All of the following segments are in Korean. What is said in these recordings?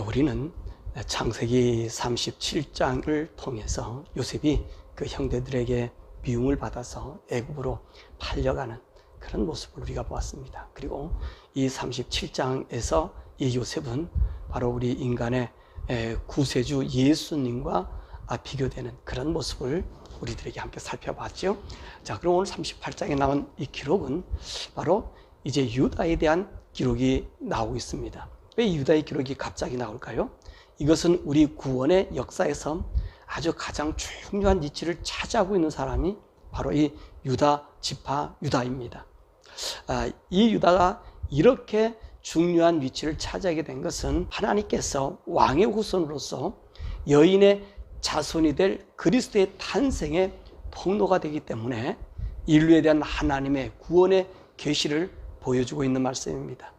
우리는 창세기 37장을 통해서 요셉이 그 형제들에게 미움을 받아서 애굽으로 팔려가는 그런 모습을 우리가 보았습니다. 그리고 이 37장에서 이 요셉은 바로 우리 인간의 에, 구세주 예수님과 아, 비교되는 그런 모습을 우리들에게 함께 살펴봤죠. 자, 그럼 오늘 38장에 나온 이 기록은 바로 이제 유다에 대한 기록이 나오고 있습니다. 왜 유다의 기록이 갑자기 나올까요? 이것은 우리 구원의 역사에서 아주 가장 중요한 위치를 차지하고 있는 사람이 바로 이 유다 지파 유다입니다. 아, 이 유다가 이렇게 중요한 위치를 차지하게 된 것은 하나님께서 왕의 후손으로서 여인의 자손이 될 그리스도의 탄생의 통로가 되기 때문에 인류에 대한 하나님의 구원의 계시를 보여주고 있는 말씀입니다.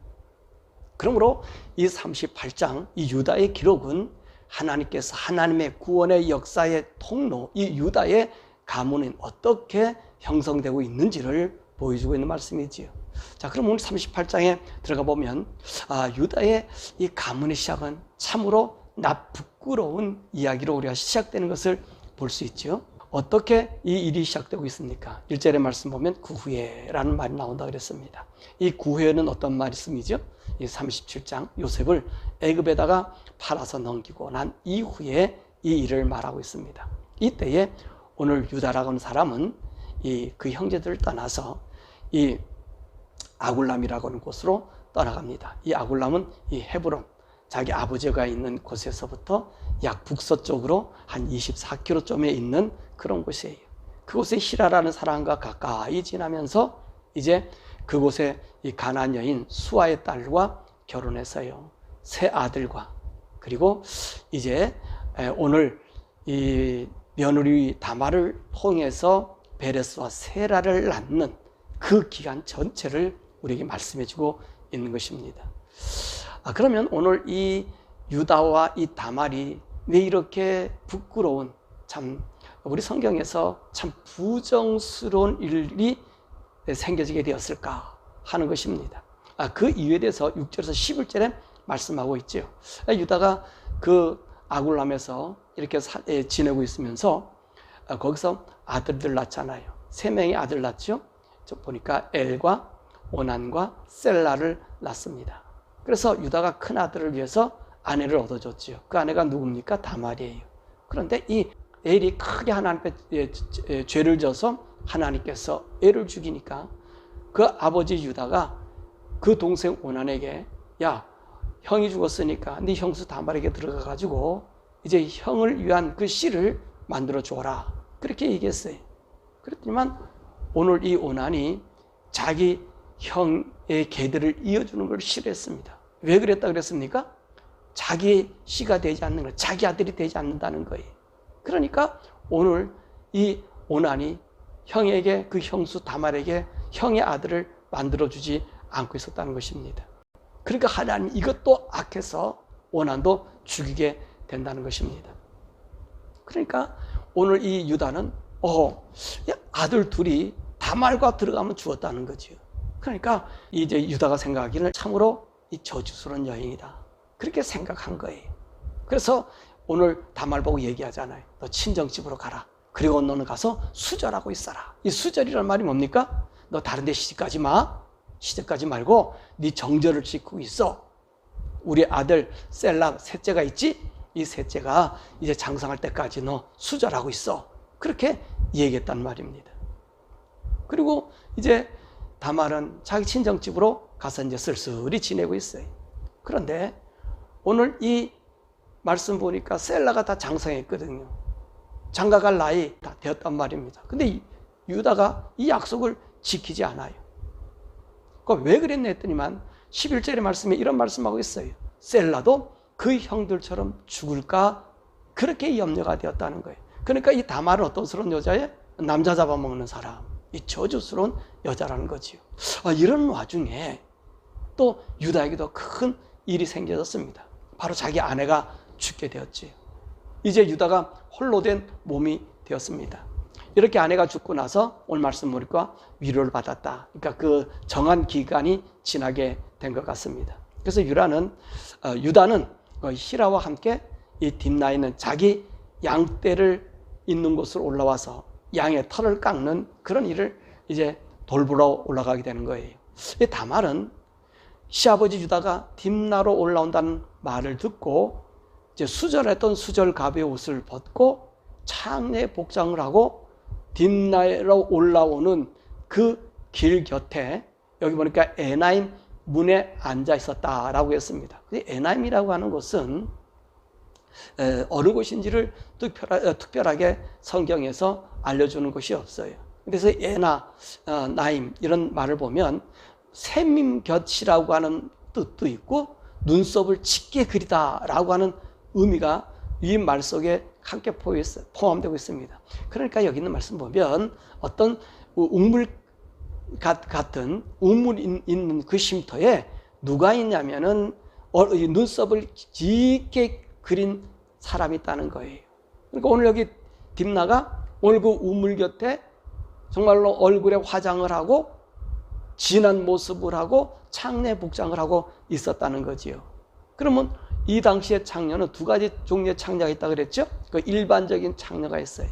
그러므로 이 38장 이 유다의 기록은 하나님께서 하나님의 구원의 역사의 통로 이 유다의 가문은 어떻게 형성되고 있는지를 보여주고 있는 말씀이지요. 자, 그럼 오늘 38장에 들어가 보면 아, 유다의 이 가문의 시작은 참으로 나 부끄러운 이야기로 우리가 시작되는 것을 볼 수 있죠. 어떻게 이 일이 시작되고 있습니까? 1절의 말씀 보면 구후에라는 말이 나온다 그랬습니다. 이 구후에는 어떤 말씀이죠? 이 37장 요셉을 애굽에다가 팔아서 넘기고 난 이후에 이 일을 말하고 있습니다. 이때에 오늘 유다라고 하는 사람은 이 그 형제들을 떠나서 이 아굴람이라고 하는 곳으로 떠나갑니다. 이 아굴람은 이 헤브론 자기 아버지가 있는 곳에서부터 약 북서쪽으로 한 24km쯤에 있는 그런 곳이에요. 그곳에 히라라는 사람과 가까이 지나면서 이제 그곳에 이 가난 여인 수아의 딸과 결혼해서요. 세 아들과 그리고 이제 오늘 이 며느리 다마를 통해서 베레스와 세라를 낳는 그 기간 전체를 우리에게 말씀해주고 있는 것입니다. 아, 그러면 오늘 이 유다와 이 다말이 왜 이렇게 부끄러운 참 우리 성경에서 참 부정스러운 일이 생겨지게 되었을까 하는 것입니다. 아, 그 이유에 대해서 6절에서 11절에 말씀하고. 아, 유다가 그 아굴람에서 이렇게 사, 에, 지내고 있으면서 아, 거기서 아들들 낳잖아요. 세 명의 아들 낳죠. 저 보니까 엘과 오난과 셀라를 낳습니다. 그래서 유다가 큰 아들을 위해서 아내를 얻어줬지요. 그 아내가 누굽니까? 다말이에요. 그런데 이 엘이 크게 하나님 앞에 죄를 져서 하나님께서 애를 죽이니까 그 아버지 유다가 그 동생 오난에게 야 형이 죽었으니까 네 형수 다말에게 들어가 가지고 이제 형을 위한 그 씨를 만들어 줘라 그렇게 얘기했어요. 그랬더니만 오늘 이 오난이 자기 형의 계들을 이어주는 걸 싫어했습니다. 왜 그랬다 그랬습니까? 자기 씨가 되지 않는 거, 자기 아들이 되지 않는다는 거예요. 그러니까 오늘 이 오난이 형에게 그 형수 다말에게 형의 아들을 만들어 주지 않고 있었다는 것입니다. 그러니까 하나님 이것도 악해서 오난도 죽이게 된다는 것입니다. 그러니까 오늘 이 유다는 어 아들 둘이 다말과 들어가면 죽었다는 거죠. 그러니까 이제 유다가 생각하기를 참으로 이 저주스러운 여인이다. 그렇게 생각한 거예요. 그래서 오늘 다말 보고 얘기하잖아요. 너 친정집으로 가라. 그리고 너는 가서 수절하고 있어라. 이 수절이란 말이 뭡니까? 너 다른 데 시집 가지 마. 시집 가지 말고 네 정절을 지키고 있어. 우리 아들 셀라 셋째가 있지? 이 셋째가 이제 장성할 때까지 너 수절하고 있어. 그렇게 얘기했단 말입니다. 그리고 이제 다말은 자기 친정집으로 가서 이제 쓸쓸히 지내고 있어요. 그런데 오늘 이 말씀 보니까 셀라가 다 장성했거든요. 장가갈 나이 다 되었단 말입니다. 근데 유다가 이 약속을 지키지 않아요. 그왜 그랬냐 했더니만 11절의 말씀에 이런 말씀하고 있어요. 셀라도 그 형들처럼 죽을까 그렇게 염려가 되었다는 거예요. 그러니까 이 다말은 어떤 스러운 여자예요? 남자 잡아먹는 사람. 이 저주스러운 여자라는 거지요. 아, 이런 와중에 또 유다에게도 큰 일이 생겨졌습니다. 바로 자기 아내가 죽게 되었지. 이제 유다가 홀로 된 몸이 되었습니다. 이렇게 아내가 죽고 나서 오늘 말씀 보니까 위로를 받았다. 그러니까 그 정한 기간이 지나게 된 것 같습니다. 그래서 유라는 어, 유다는 그 히라와 함께 이 딥나이는 자기 양떼를 있는 곳으로 올라와서 양의 털을 깎는 그런 일을 이제 돌보러 올라가게 되는 거예요. 이 다말은 시아버지 유다가 딥나로 올라온다는 말을 듣고 이제 수절했던 수절 갑의 옷을 벗고 창내 복장을 하고 딥나로 올라오는 그 길 곁에 여기 보니까 에나임 문에 앉아 있었다라고 했습니다. 에나임이라고 하는 곳은 에, 어느 곳인지를 특별하, 어, 특별하게 성경에서 알려주는 것이 없어요. 그래서 에나, 어, 나임 이런 말을 보면 샘임 곁이라고 하는 뜻도 있고 눈썹을 짙게 그리다라고 하는 의미가 이말 속에 함께 포함되고 있습니다. 그러니까 여기 있는 말씀 보면 어떤 우물 같은 우물 있는 그 쉼터에 누가 있냐면은 어, 눈썹을 짙게 그린 사람이 있다는 거예요. 그러니까 오늘 여기 딥나가 오늘 그 우물 곁에 정말로 얼굴에 화장을 하고 진한 모습을 하고 창내 복장을 하고 있었다는 거지요. 그러면 이 당시에 창녀는 두 가지 종류의 창녀가 있다 그랬죠? 그 일반적인 창녀가 있어요.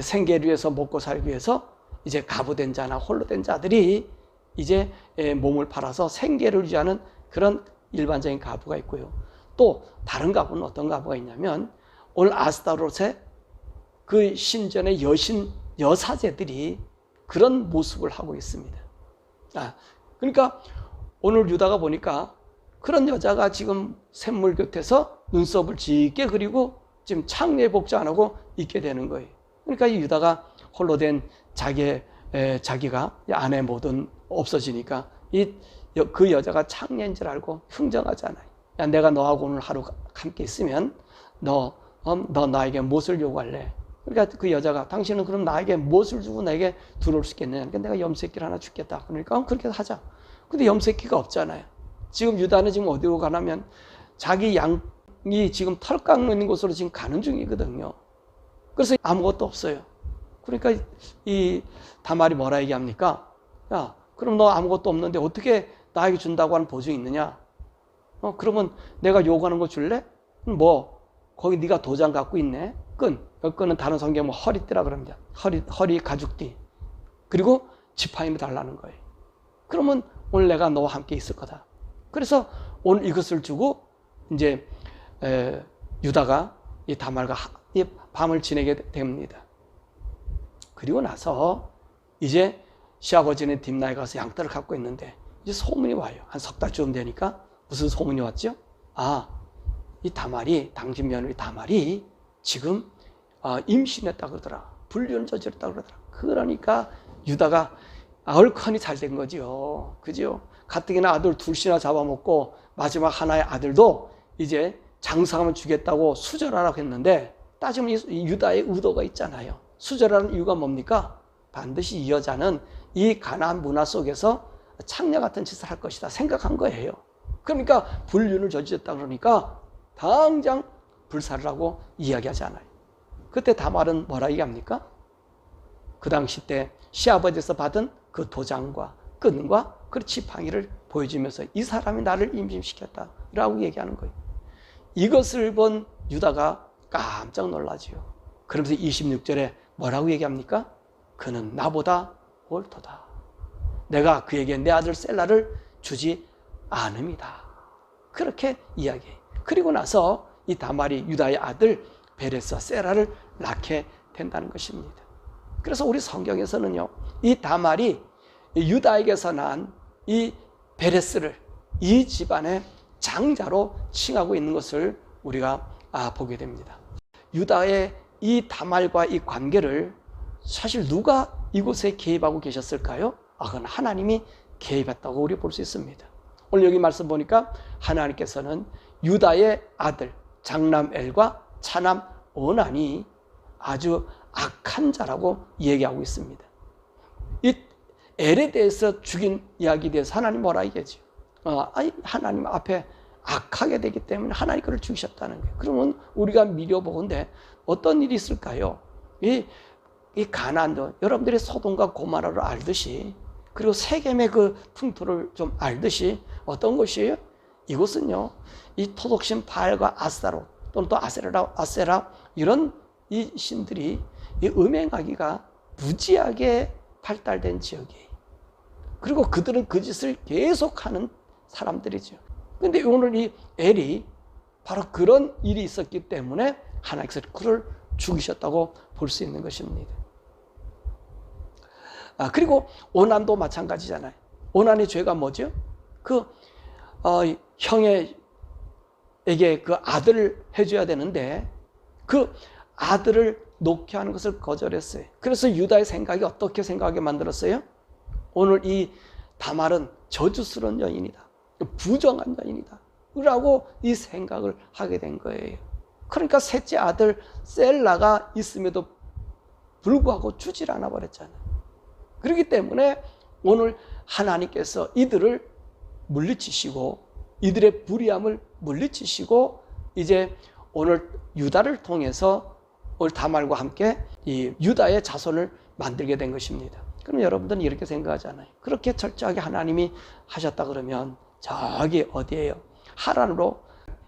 생계를 위해서 먹고 살기 위해서 이제 가부된 자나 홀로 된 자들이 이제 몸을 팔아서 생계를 유지하는 그런 일반적인 가부가 있고요. 또 다른 가부는 어떤 가부가 있냐면 오늘 아스타롯의 그 신전의 여신 여사제들이 그런 모습을 하고 있습니다. 아, 그러니까 오늘 유다가 보니까 그런 여자가 지금 샘물 곁에서 눈썹을 짙게 그리고 지금 창례 복장 안 하고 있게 되는 거예요. 그러니까 이 유다가 홀로 된 자기 에, 자기가 아내 모든 없어지니까 이 그 여자가 창녀인 줄 알고 흥정하잖아요. 야, 내가 너하고 오늘 하루 함께 있으면 너, 어, 너 나에게 무엇을 요구할래? 그러니까 그 여자가 당신은 그럼 나에게 무엇을 주고 나에게 들어올 수 있겠느냐? 그러니까 내가 염색기를 하나 주겠다. 그러니까 어, 그렇게 하자. 근데 염색기가 없잖아요. 지금 유다는 지금 어디로 가냐면 자기 양이 지금 털 깎는 곳으로 지금 가는 중이거든요. 그래서 아무것도 없어요. 그러니까 이 다말이 뭐라 얘기합니까? 야, 그럼 너 아무것도 없는데 어떻게 나에게 준다고 하는 보증이 있느냐? 어, 그러면 내가 요구하는 거 줄래? 뭐, 거기 네가 도장 갖고 있네? 끈. 그 끈은 다른 성경 뭐 허리띠라 그럽니다. 허리, 허리 가죽띠. 그리고 지팡이를 달라는 거예요. 그러면 오늘 내가 너와 함께 있을 거다. 그래서 오늘 이것을 주고 이제 에, 유다가 이 다말과 이 밤을 지내게 됩니다. 그리고 나서 이제 시아버지는 딥나에 가서 양떼를 갖고 있는데 이제 소문이 와요. 한 석 달쯤 되니까 무슨 소문이 왔죠? 아, 이 다말이 당신 며느리 다말이 지금 아, 임신했다 그러더라. 불륜 저질렀다 그러더라. 그러니까 유다가 얼큰이 잘 된 거지요. 그죠? 가뜩이나 아들 둘씩이나 잡아먹고 마지막 하나의 아들도 이제 장사하면 주겠다고 수절하라고 했는데 따지면 이 유다의 의도가 있잖아요. 수절하는 이유가 뭡니까? 반드시 이 여자는 이 가나안 문화 속에서 창녀 같은 짓을 할 것이다 생각한 거예요. 그러니까 불륜을 저질렀다 그러니까 당장 불사를 하고 이야기하잖아요. 그때 다말은 뭐라 얘기합니까? 그 당시 때 시아버지에서 받은 그 도장과 끈과 그 지팡이를 보여주면서 이 사람이 나를 임신시켰다 라고 얘기하는 거예요. 이것을 본 유다가 깜짝 놀라지요. 그러면서 26절에 뭐라고 얘기합니까? 그는 나보다 옳도다. 내가 그에게 내 아들 셀라를 주지 않음이다. 그렇게 이야기해. 그리고 나서 이 다말이 유다의 아들 베레스와 세라를 낳게 된다는 것입니다. 그래서 우리 성경에서는요, 이 다말이 유다에게서 난 이 베레스를 이 집안의 장자로 칭하고 있는 것을 우리가 아, 보게 됩니다. 유다의 이 다말과 이 관계를 사실 누가 이곳에 개입하고 계셨을까요? 아, 그건 하나님이 개입했다고 우리 볼 수 있습니다. 오늘 여기 말씀 보니까 하나님께서는 유다의 아들 장남 엘과 차남 어난이 아주 악한 자라고 얘기하고 있습니다. 이 엘에 대해서 죽인 이야기에 대해서 하나님 뭐라 얘기하죠? 어, 아니, 하나님 앞에 악하게 되기 때문에 하나님 그를 죽이셨다는 거예요. 그러면 우리가 미려보건데 어떤 일이 있을까요? 이, 이 가난도 여러분들이 소돔과 고마라를 알듯이 그리고 세겜의 그 풍토를 좀 알듯이 어떤 것이에요? 이곳은요 이 토독신 바알과 아스타로 또는 또 아세라, 아세라 이런 이 신들이 이 음행하기가 무지하게 발달된 지역이에요. 그리고 그들은 그 짓을 계속하는 사람들이죠. 근데 오늘 이 엘이 바로 그런 일이 있었기 때문에 하나님께서 그를 죽이셨다고 볼 수 있는 것입니다. 아, 그리고 오난도 마찬가지잖아요. 오난의 죄가 뭐죠? 그 어, 형에게 그 아들을 해줘야 되는데 그 아들을 놓게 하는 것을 거절했어요. 그래서 유다의 생각이 어떻게 생각하게 만들었어요? 오늘 이 다말은 저주스러운 여인이다. 부정한 여인이다. 라고 이 생각을 하게 된 거예요. 그러니까 셋째 아들 셀라가 있음에도 불구하고 주질 않아 버렸잖아요. 그렇기 때문에 오늘 하나님께서 이들을 물리치시고 이들의 불의함을 물리치시고 이제 오늘 유다를 통해서 오늘 다말과 함께 이 유다의 자손을 만들게 된 것입니다. 그럼 여러분들은 이렇게 생각하잖아요. 그렇게 철저하게 하나님이 하셨다 그러면 저기 어디에요? 하란으로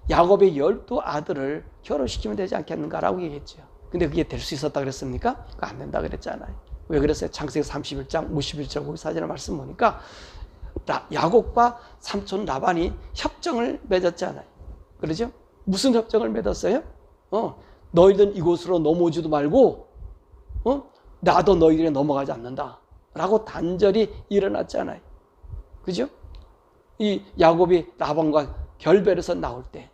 야곱의 열두 아들을 결혼시키면 되지 않겠는가라고 얘기했죠. 근데 그게 될 수 있었다 그랬습니까? 안 된다 그랬잖아요. 왜 그랬어요? 창세기 31장 51절 거기 사진을 말씀 보니까 야곱과 삼촌 라반이 협정을 맺었잖아요. 그러죠? 무슨 협정을 맺었어요? 어, 너희들 이곳으로 넘어오지도 말고, 어, 나도 너희들에 넘어가지 않는다. 라고 단절이 일어났잖아요. 그죠? 이 야곱이 라반과 결별해서 나올 때.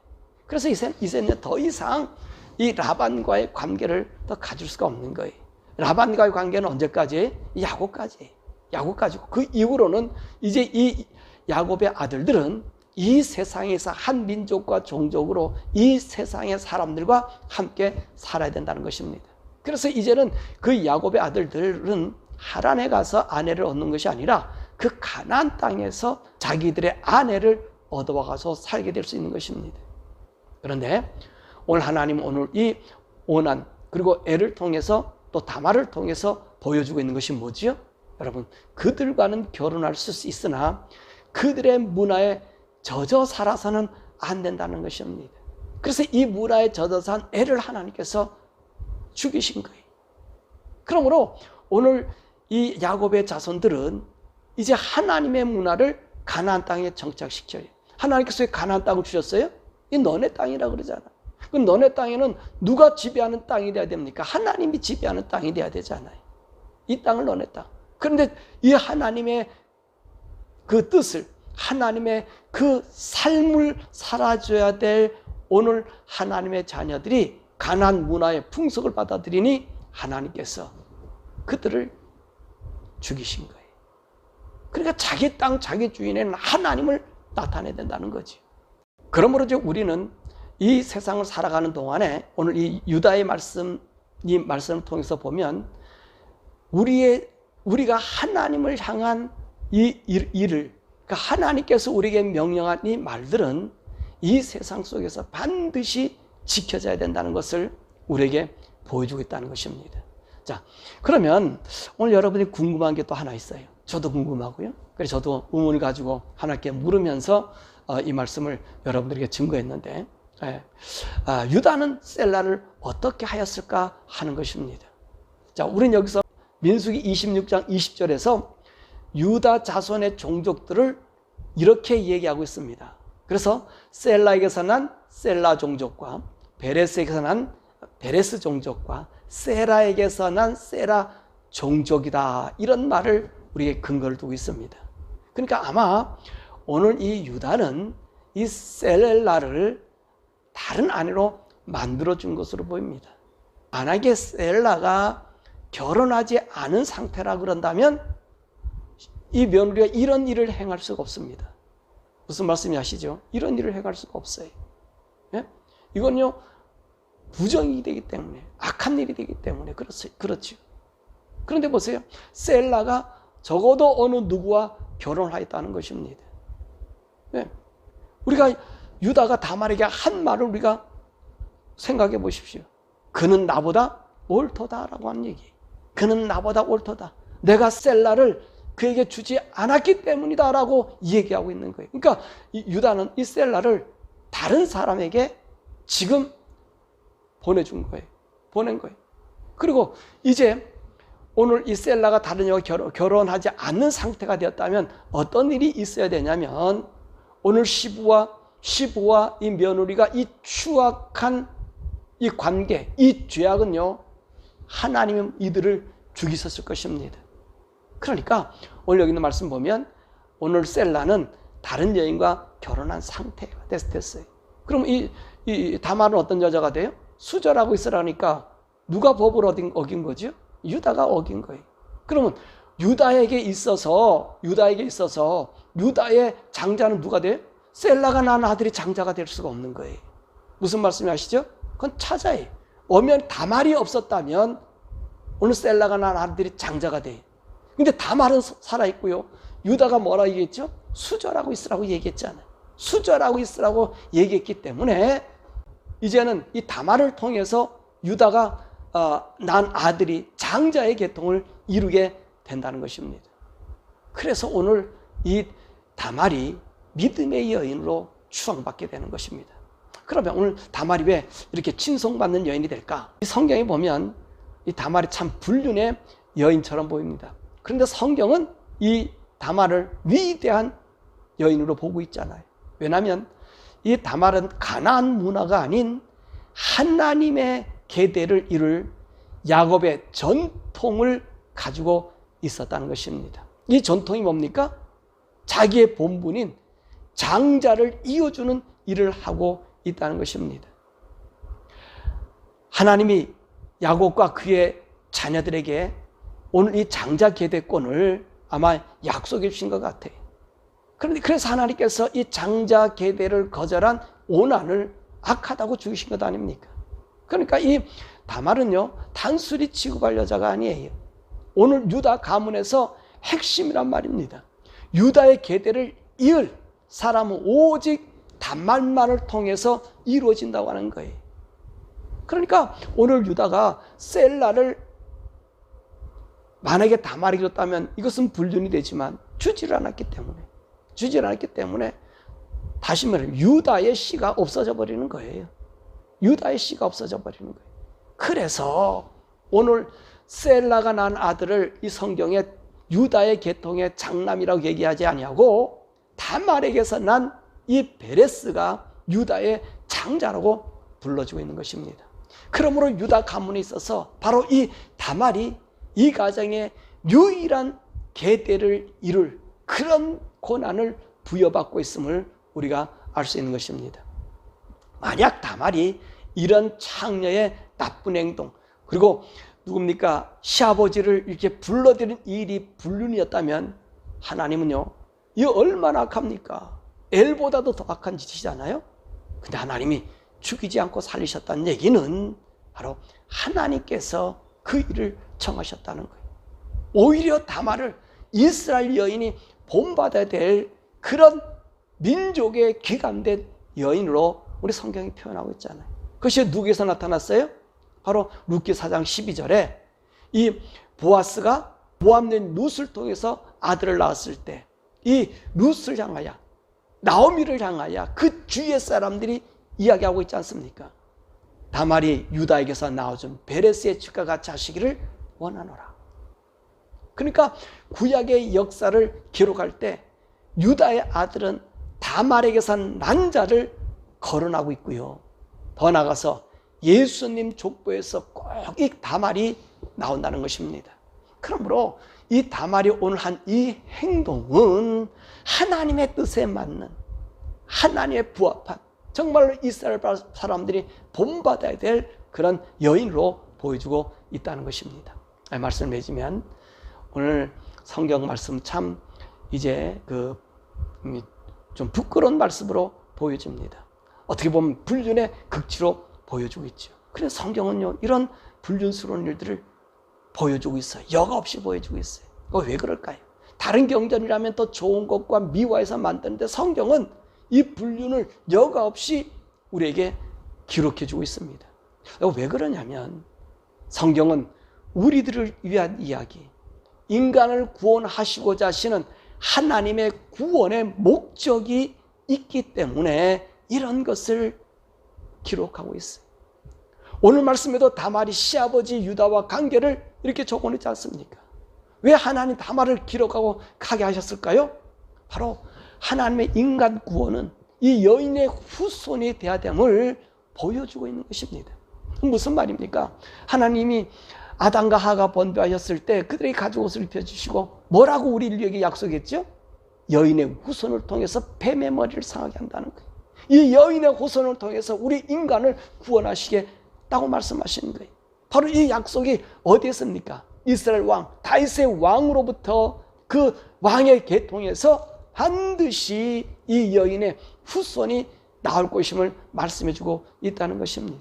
그래서 이제, 이제는 더 이상 이 라반과의 관계를 더 가질 수가 없는 거예요. 라반과의 관계는 언제까지? 야곱까지. 야곱까지고. 그 이후로는 이제 이 야곱의 아들들은 이 세상에서 한 민족과 종족으로 이 세상의 사람들과 함께 살아야 된다는 것입니다. 그래서 이제는 그 야곱의 아들들은 하란에 가서 아내를 얻는 것이 아니라 그 가나안 땅에서 자기들의 아내를 얻어와 가서 살게 될 수 있는 것입니다. 그런데 오늘 하나님 오늘 이 오난 그리고 애를 통해서 또 다말을 통해서 보여주고 있는 것이 뭐지요? 여러분 그들과는 결혼할 수 있으나 그들의 문화에 젖어 살아서는 안 된다는 것입니다. 그래서 이 문화에 젖어 산 애를 하나님께서 죽이신 거예요. 그러므로 오늘 이 야곱의 자손들은 이제 하나님의 문화를 가나안 땅에 정착시켜요. 하나님께서 가나안 땅을 주셨어요? 이 너네 땅이라 그러잖아. 그 너네 땅에는 누가 지배하는 땅이 돼야 됩니까? 하나님이 지배하는 땅이 돼야 되잖아요. 이 땅을 너네 땅. 그런데 이 하나님의 그 뜻을 하나님의 그 삶을 살아줘야 될 오늘 하나님의 자녀들이 가난 문화의 풍속을 받아들이니 하나님께서 그들을 죽이신 거예요. 그러니까 자기 땅, 자기 주인에는 하나님을 나타내야 된다는 거지. 그러므로 우리는 이 세상을 살아가는 동안에 오늘 이 유다의 말씀, 이 말씀을 통해서 보면 우리의, 우리가 하나님을 향한 이 일을, 그러니까 하나님께서 우리에게 명령한 이 말들은 이 세상 속에서 반드시 지켜져야 된다는 것을 우리에게 보여주고 있다는 것입니다. 자, 그러면 오늘 여러분이 궁금한 게 또 하나 있어요. 저도 궁금하고요. 그래서 저도 의문을 가지고 하나님께 물으면서 어, 이 말씀을 여러분들에게 증거했는데, 예. 아, 유다는 셀라를 어떻게 하였을까 하는 것입니다. 자, 우리는 여기서 민수기 26장 20절에서 유다 자손의 종족들을 이렇게 얘기하고 있습니다. 그래서 셀라에게서 난 셀라 종족과 베레스에게서 난 베레스 종족과 세라에게서 난 세라 종족이다. 이런 말을 우리에게 근거를 두고 있습니다. 그러니까 아마 오늘 이 유다는 이 셀라를 다른 아내로 만들어준 것으로 보입니다. 만약에 셀라가 결혼하지 않은 상태라 그런다면 이 며느리가 이런 일을 행할 수가 없습니다. 무슨 말씀이 아시죠? 이런 일을 행할 수가 없어요. 예? 이건요, 부정이 되기 때문에, 악한 일이 되기 때문에 그렇지, 그렇죠. 그런데 보세요. 셀라가 적어도 어느 누구와 결혼하였다는 것입니다. 네. 우리가 유다가 다말에게 한 말을 우리가 생각해 보십시오. 그는 나보다 옳도다라고 하는 얘기. 그는 나보다 옳도다. 내가 셀라를 그에게 주지 않았기 때문이다라고 얘기하고 있는 거예요. 그러니까 유다는 이 셀라를 다른 사람에게 지금 보내준 거예요. 보낸 거예요. 그리고 이제 오늘 이 셀라가 다른 여와 결혼, 결혼하지 않는 상태가 되었다면 어떤 일이 있어야 되냐면 오늘 시부와 시부와 이 며느리가 이 추악한 이 관계, 이 죄악은요 하나님은 이들을 죽이셨을 것입니다. 그러니까 오늘 여기 있는 말씀 보면 오늘 셀라는 다른 여인과 결혼한 상태가 됐- 됐어요. 그럼 이, 이 다말은 어떤 여자가 돼요? 수절하고 있으라니까 누가 법을 어긴, 어긴 거죠? 유다가 어긴 거예요. 그러면 유다에게 있어서 유다에게 있어서 유다의 장자는 누가 돼요? 셀라가 낳은 아들이 장자가 될 수가 없는 거예요. 무슨 말씀이 아시죠? 그건 찾아요. 오면 다말이 없었다면 오늘 셀라가 낳은 아들이 장자가 돼. 근데 다말은 살아 있고요. 유다가 뭐라 얘기했죠? 수절하고 있으라고 얘기했잖아요. 수절하고 있으라고 얘기했기 때문에 이제는 이 다말을 통해서 유다가 어, 난 아들이 장자의 계통을 이루게 된다는 것입니다. 그래서 오늘 이 다말이 믿음의 여인으로 추앙받게 되는 것입니다. 그러면 오늘 다말이 왜 이렇게 칭송받는 여인이 될까? 이 성경에 보면 이 다말이 참 불륜의 여인처럼 보입니다. 그런데 성경은 이 다말을 위대한 여인으로 보고 있잖아요. 왜냐하면 이 다말은 가나안 문화가 아닌 하나님의 계대를 이룰 야곱의 전통을 가지고 있었다는 것입니다. 이 전통이 뭡니까? 자기의 본분인 장자를 이어주는 일을 하고 있다는 것입니다. 하나님이 야곱과 그의 자녀들에게 오늘 이 장자 계대권을 아마 약속해 주신 것 같아요. 그런데 그래서 하나님께서 이 장자 계대를 거절한 오난을 악하다고 죽이신 것 아닙니까? 그러니까 이 다말은요 단순히 취급할 여자가 아니에요. 오늘 유다 가문에서 핵심이란 말입니다. 유다의 계대를 이을 사람은 오직 단말만을 통해서 이루어진다고 하는 거예요. 그러니까 오늘 유다가 셀라를 만약에 다말이 줬다면 이것은 불륜이 되지만 주지를 않았기 때문에 주지를 않았기 때문에 다시 말해 유다의 씨가 없어져 버리는 거예요. 유다의 씨가 없어져 버리는 거예요. 그래서 오늘 셀라가 난 아들을 이 성경에 유다의 계통의 장남이라고 얘기하지 아니하고 다말에게서 난 이 베레스가 유다의 장자라고 불러주고 있는 것입니다. 그러므로 유다 가문에 있어서 바로 이 다말이 이 가정의 유일한 계대를 이룰 그런 고난을 부여받고 있음을 우리가 알 수 있는 것입니다. 만약 다말이 이런 창녀의 나쁜 행동 그리고 누굽니까 시아버지를 이렇게 불러들인 일이 불륜이었다면 하나님은요 이 얼마나 악합니까? 엘보다도 더 악한 짓이잖아요. 근데 하나님이 죽이지 않고 살리셨다는 얘기는 바로 하나님께서 그 일을 청하셨다는 거예요. 오히려 다말을 이스라엘 여인이 본받아야 될 그런 민족의 귀감된 여인으로 우리 성경이 표현하고 있잖아요. 그것이 누구에서 나타났어요? 바로 루키 4장 12절에 이 보아스가 모함된 룻을 통해서 아들을 낳았을 때 이 룻을 향하여 나오미를 향하여 그 주위의 사람들이 이야기하고 있지 않습니까? 다말이 유다에게서 나와준 베레스의 축과 같이 하시기를 원하노라. 그러니까 구약의 역사를 기록할 때 유다의 아들은 다말에게서 난 자를 거론하고 있고요. 더 나가서 예수님 족보에서 꼭 이 다말이 나온다는 것입니다. 그러므로 이 다말이 오늘 한 이 행동은 하나님의 뜻에 맞는 하나님의 부합한 정말로 이스라엘 사람들이 본받아야 될 그런 여인으로 보여주고 있다는 것입니다. 말씀을 맺으면 오늘 성경 말씀 참 이제 그 좀 부끄러운 말씀으로 보여집니다. 어떻게 보면 불륜의 극치로 보여주고 있죠. 그래서 성경은요 이런 불륜스러운 일들을 보여주고 있어요. 여과 없이 보여주고 있어요. 왜 그럴까요? 다른 경전이라면 더 좋은 것과 미화해서 만드는데 성경은 이 불륜을 여과 없이 우리에게 기록해 주고 있습니다. 왜 그러냐면 성경은 우리들을 위한 이야기, 인간을 구원하시고자 하시는 하나님의 구원의 목적이 있기 때문에 이런 것을 기록하고 있어요. 오늘 말씀에도 다말이 시아버지 유다와 관계를 이렇게 적어놓지 않습니까? 왜 하나님 다말을 기록하고 가게 하셨을까요? 바로 하나님의 인간 구원은 이 여인의 후손이 되어야 됨을 보여주고 있는 것입니다. 무슨 말입니까? 하나님이 아담과 하가 번뇌하였을 때 그들이 가죽 옷을 입혀주시고 뭐라고 우리 인류에게 약속했죠? 여인의 후손을 통해서 뱀의 머리를 상하게 한다는 거예요. 이 여인의 후손을 통해서 우리 인간을 구원하시겠다고 말씀하시는 거예요. 바로 이 약속이 어디였습니까? 이스라엘 왕 다윗의 왕으로부터 그 왕의 계통에서 반드시 이 여인의 후손이 나올 것임을 말씀해주고 있다는 것입니다.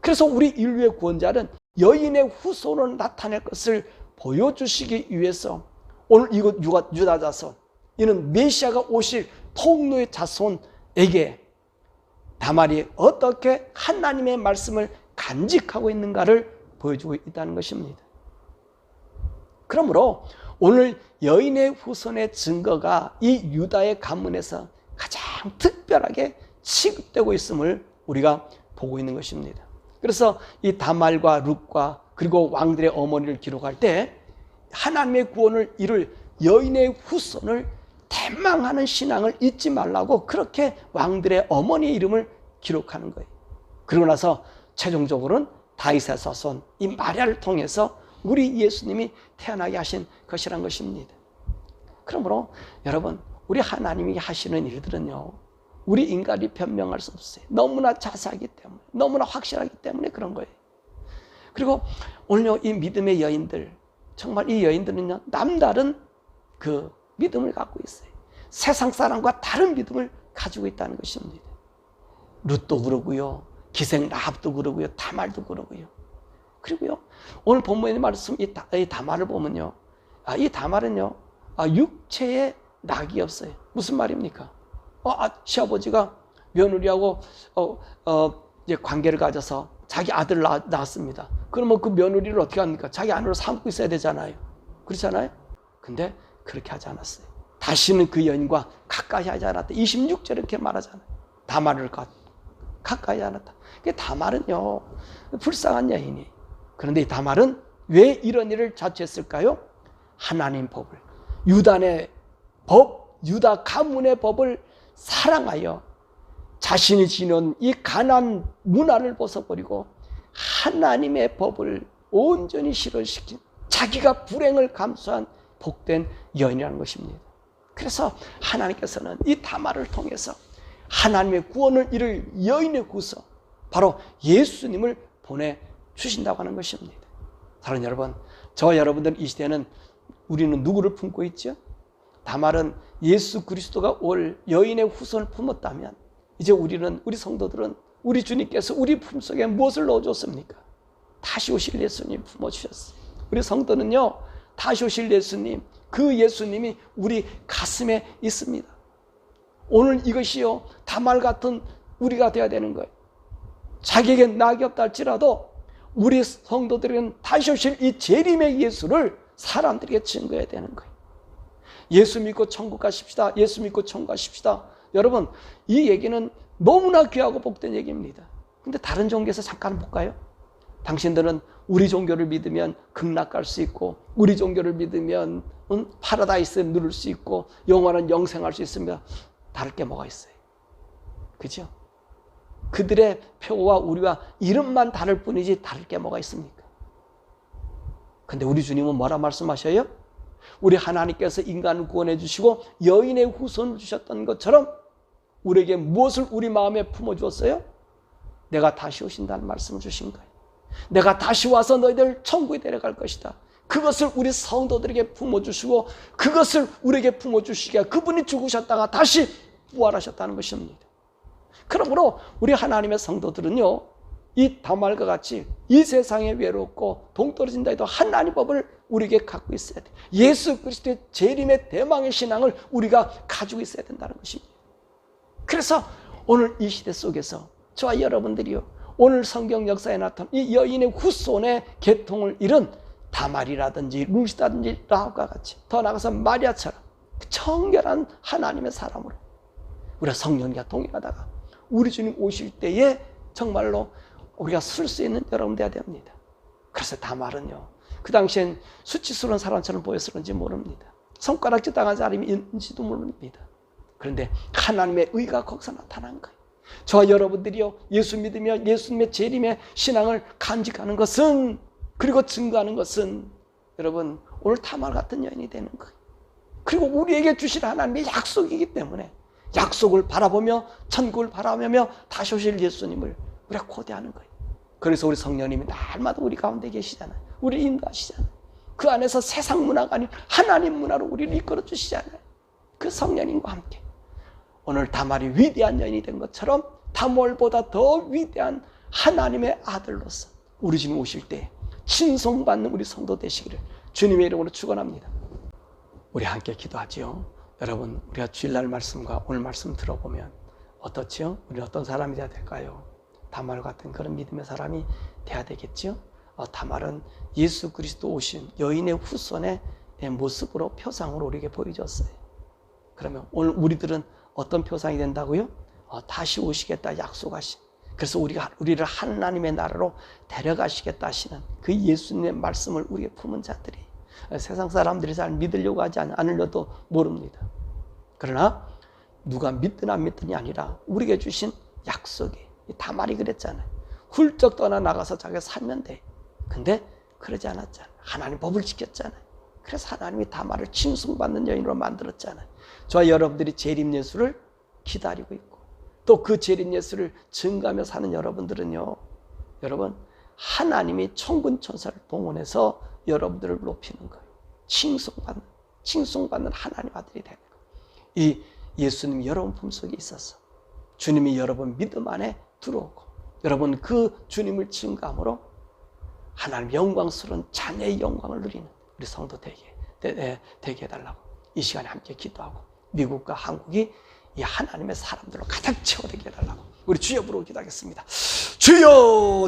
그래서 우리 인류의 구원자는 여인의 후손을 나타낼 것을 보여주시기 위해서 오늘 이곳 유다 자손 이는 메시아가 오실 통로의 자손에게 다말이 어떻게 하나님의 말씀을 간직하고 있는가를 보여주고 있다는 것입니다. 그러므로 오늘 여인의 후손의 증거가 이 유다의 가문에서 가장 특별하게 취급되고 있음을 우리가 보고 있는 것입니다. 그래서 이 다말과 룻과 그리고 왕들의 어머니를 기록할 때 하나님의 구원을 이룰 여인의 후손을 대망하는 신앙을 잊지 말라고 그렇게 왕들의 어머니의 이름을 기록하는 거예요. 그러고 나서 최종적으로는 다윗의 자손 이 마리아를 통해서 우리 예수님이 태어나게 하신 것이란 것입니다. 그러므로 여러분 우리 하나님이 하시는 일들은요 우리 인간이 변명할 수 없어요. 너무나 자세하기 때문에 너무나 확실하기 때문에 그런 거예요. 그리고 오늘요 이 믿음의 여인들 정말 이 여인들은요 남다른 그 믿음을 갖고 있어요. 세상 사람과 다른 믿음을 가지고 있다는 것입니다. 룻도 그러고요. 기생 라합도 그러고요. 다말도 그러고요. 그리고요. 오늘 본문의 말씀 이, 다, 이 다말을 보면요. 아, 이 다말은요. 아, 육체에 낙이 없어요. 무슨 말입니까? 어, 아, 시아버지가 며느리하고 어, 어, 이제 관계를 가져서 자기 아들을 낳, 낳았습니다. 그러면 그 며느리를 어떻게 합니까? 자기 아내로 삼고 있어야 되잖아요. 그렇잖아요? 근데 그렇게 하지 않았어요. 다시는 그 여인과 가까이 하지 않았다. 26절 이렇게 말하잖아요. 다말을 가, 가까이 않았다. 그 다말은요, 불쌍한 여인이. 그런데 이 다말은 왜 이런 일을 자처했을까요? 하나님 법을, 유단의 법, 유다 가문의 법을 사랑하여 자신이 지는 이 가난 문화를 벗어버리고 하나님의 법을 온전히 실현시킨 자기가 불행을 감수한 복된 여인이라는 것입니다. 그래서 하나님께서는 이 다말을 통해서 하나님의 구원을 이룰 여인의 구서 바로 예수님을 보내 주신다고 하는 것입니다. 사랑 여러분, 저와 여러분들 이 시대는 우리는 누구를 품고 있죠? 다말은 예수 그리스도가 올 여인의 후손을 품었다면 이제 우리는 우리 성도들은 우리 주님께서 우리 품속에 무엇을 넣어줬습니까? 다시 오실 예수님 품어주셨어요. 우리 성도는요, 다시 오실 예수님, 그 예수님이 우리 가슴에 있습니다. 오늘 이것이요, 다말 같은 우리가 되어야 되는 거예요. 자기에게 낙이 없다 할지라도 우리 성도들은 다시 오실 이 재림의 예수를 사람들에게 증거해야 되는 거예요. 예수 믿고 천국 가십시다. 예수 믿고 천국 가십시다. 여러분, 이 얘기는 너무나 귀하고 복된 얘기입니다. 근데 다른 종교에서 잠깐 볼까요? 당신들은 우리 종교를 믿으면 극락 갈 수 있고, 우리 종교를 믿으면 응? 파라다이스에 누를 수 있고, 영원한 영생할 수 있습니다. 다를 게 뭐가 있어요? 그죠? 그들의 표와 우리와 이름만 다를 뿐이지 다를 게 뭐가 있습니까? 근데 우리 주님은 뭐라 말씀하셔요? 우리 하나님께서 인간을 구원해 주시고 여인의 후손을 주셨던 것처럼 우리에게 무엇을 우리 마음에 품어 주었어요? 내가 다시 오신다는 말씀을 주신 거예요. 내가 다시 와서 너희들 천국에 데려갈 것이다. 그것을 우리 성도들에게 품어 주시고 그것을 우리에게 품어 주시기에 그분이 죽으셨다가 다시 부활하셨다는 것입니다. 그러므로 우리 하나님의 성도들은요, 이 다말과 같이 이 세상에 외롭고 동떨어진다 해도 하나님 법을 우리에게 갖고 있어야 돼. 예수 그리스도의 재림의 대망의 신앙을 우리가 가지고 있어야 된다는 것입니다. 그래서 오늘 이 시대 속에서 저와 여러분들이요, 오늘 성경 역사에 나타난 이 여인의 후손의 계통을 잃은 다말이라든지 루시다든지 라합과 같이 더 나아가서 마리아처럼 청결한 하나님의 사람으로 우리가 성령과 동행하다가 우리 주님 오실 때에 정말로 우리가 쓸 수 있는 여러분 돼야 됩니다. 그래서 다말은요. 그 당시엔 수치스러운 사람처럼 보였을는지 모릅니다. 손가락질 당한 사람이 있는지도 모릅니다. 그런데 하나님의 의가 거기서 나타난 거예요. 저와 여러분들이요 예수 믿으며 예수님의 재림의 신앙을 간직하는 것은 그리고 증거하는 것은 여러분 오늘 타말 같은 여인이 되는 거예요. 그리고 우리에게 주실 하나님의 약속이기 때문에 약속을 바라보며 천국을 바라보며 다시 오실 예수님을 우리가 고대하는 거예요. 그래서 우리 성령님이 날마다 우리 가운데 계시잖아요. 우리 인도하시잖아요. 그 안에서 세상 문화가 아닌 하나님 문화로 우리를 이끌어 주시잖아요. 그 성령님과 함께 오늘 다말이 위대한 여인이 된 것처럼 다몰보다 더 위대한 하나님의 아들로서 우리 주님 오실 때 칭송받는 우리 성도 되시기를 주님의 이름으로 축원합니다. 우리 함께 기도하지요. 여러분 우리가 주일날 말씀과 오늘 말씀 들어보면 어떻지요? 우리 어떤 사람이 돼야 될까요? 다말 같은 그런 믿음의 사람이 돼야 되겠지요. 어, 다말은 예수 그리스도 오신 여인의 후손의 모습으로 표상으로 우리에게 보여줬어요. 그러면 오늘 우리들은 어떤 표상이 된다고요? 어, 다시 오시겠다 약속하신. 그래서 우리가 우리를 하나님의 나라로 데려가시겠다 하시는 그 예수님의 말씀을 우리의 품은 자들이 세상 사람들이 잘 믿으려고 하지 않- 않으려도 모릅니다. 그러나 누가 믿든 안 믿든이 아니라 우리에게 주신 약속이 다 말이 그랬잖아요. 훌쩍 떠나 나가서 자기가 살면 돼. 근데 그러지 않았잖아요. 하나님 법을 지켰잖아요. 그래서 하나님이 다말을 칭송받는 여인으로 만들었잖아요. 저와 여러분들이 재림 예수를 기다리고 있고 또 그 재림 예수를 증가하며 사는 여러분들은요. 여러분 하나님이 천군 천사를 동원해서 여러분들을 높이는 거예요. 칭송받는 칭송받는 하나님 아들이 되는 거예요. 이 예수님이 여러분 품속에 있어서 주님이 여러분 믿음 안에 들어오고 여러분 그 주님을 증감으로 하나님 영광스러운 자녀의 영광을 누리는 우리 성도 되게 되, 되게 해달라고 이 시간에 함께 기도하고 미국과 한국이 이 하나님의 사람들로 가득 채워되게 해달라고 우리 주여 부르고 기도하겠습니다. 주여